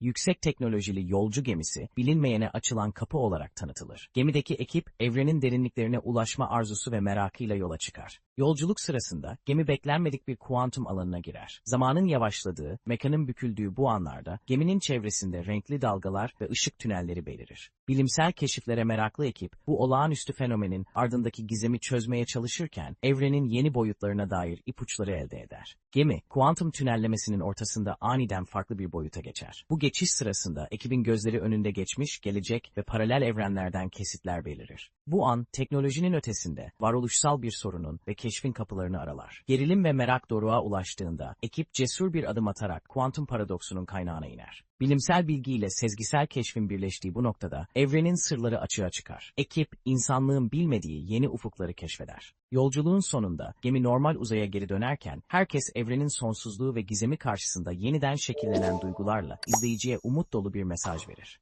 yüksek teknolojili yolcu gemisi bilinmeyene açılan kapı olarak tanıtılır. Gemideki ekip evrenin derinliklerine ulaşma arzusu ve merakıyla yola çıkar. Yolculuk sırasında gemi beklenmedik bir kuantum alanına girer. Zamanın yavaşladığı, mekanın büküldüğü bu anlarda geminin çevresinde renkli dalgalar ve ışık tünelleri belirir. Bilimsel keşiflere meraklı ekip bu olağanüstü fenomenin ardındaki gizemi çözmeye çalışırken evrenin yeni boyutlarına dair ipuçları elde eder. Gemi, kuantum tünellemesinin ortasında aniden farklı bir boyuta geçer. Bu geçiş sırasında ekibin gözleri önünde geçmiş, gelecek ve paralel evrenlerden kesitler belirir. Bu an teknolojinin ötesinde varoluşsal bir sorunun ve keşfin kapılarını aralar. Gerilim ve merak doruğa ulaştığında ekip cesur bir adım atarak kuantum paradoksunun kaynağına iner. Bilimsel bilgiyle sezgisel keşfin birleştiği bu noktada evrenin sırları açığa çıkar. Ekip insanlığın bilmediği yeni ufukları keşfeder. Yolculuğun sonunda gemi normal uzaya geri dönerken herkes evrenin sonsuzluğu ve gizemi karşısında yeniden şekillenen duygularla izleyiciye umut dolu bir mesaj verir.